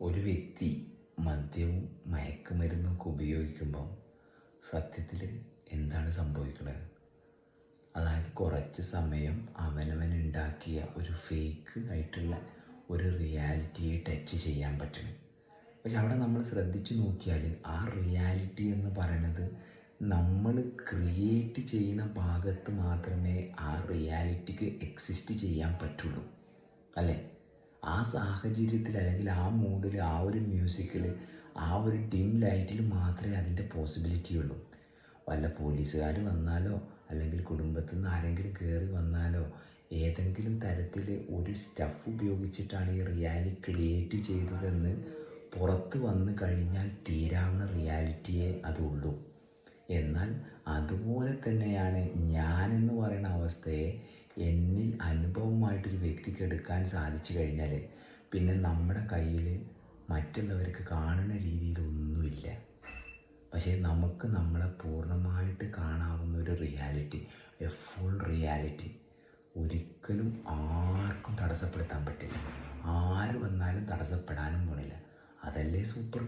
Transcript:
ഒരു വ്യക്തി മദ്യവും മയക്കുമരുന്നൊക്കെ ഉപയോഗിക്കുമ്പം സത്യത്തിൽ എന്താണ് സംഭവിക്കുന്നത് അതായത് കുറച്ച് സമയം അവനവൻ ഉണ്ടാക്കിയ ഒരു ഫേക്ക് ആയിട്ടുള്ള ഒരു റിയാലിറ്റിയെ ടച്ച് ചെയ്യാൻ പറ്റണം. പക്ഷെ അവിടെ നമ്മൾ ശ്രദ്ധിച്ചു നോക്കിയാൽ ആ റിയാലിറ്റി എന്ന് പറയുന്നത് നമ്മൾ ക്രിയേറ്റ് ചെയ്യുന്ന ഭാഗത്ത് മാത്രമേ ആ റിയാലിറ്റിക്ക് എക്സിസ്റ്റ് ചെയ്യാൻ പറ്റുള്ളൂ. അല്ലേ? ആ സാഹചര്യത്തിൽ അല്ലെങ്കിൽ ആ മൂഡിൽ ആ ഒരു മ്യൂസിക്കിൽ ആ ഒരു ഡിം ലൈറ്റിൽ മാത്രമേ അതിന്റെ പോസിബിലിറ്റി ഉള്ളൂ. വല്ല പോലീസുകാർ വന്നാലോ അല്ലെങ്കിൽ കുടുംബത്തിൽ നിന്ന് ആരെങ്കിലും കയറി വന്നാലോ ഏതെങ്കിലും തരത്തിൽ ഒരു സ്റ്റഫ് ഉപയോഗിച്ചിട്ടാണ് ഈ റിയാലിറ്റി ക്രിയേറ്റ് ചെയ്തതെന്ന് പുറത്ത് വന്നു കഴിഞ്ഞാൽ തീരാവുന്ന റിയാലിറ്റിയെ അതുള്ളൂ എന്നാൽ അതുപോലെ തന്നെയാണ് ഞാനെന്ന് പറയുന്ന അവസ്ഥയെ എന്നിൽ അനുഭവമായിട്ടൊരു എടുക്കാൻ സാധിച്ചു കഴിഞ്ഞാൽ പിന്നെ നമ്മുടെ കയ്യിൽ മറ്റുള്ളവർക്ക് കാണുന്ന രീതിയിലൊന്നുമില്ല പക്ഷേ നമുക്ക് നമ്മളെ പൂർണമായിട്ട് കാണാവുന്ന ഒരു റിയാലിറ്റി എ ഫുൾ റിയാലിറ്റി ഒരിക്കലും ആർക്കും തടസ്സപ്പെടുത്താൻ പറ്റില്ല. ആര് വന്നാലും തടസ്സപ്പെടാനും പോണില്ല. അതല്ലേ സൂപ്പർ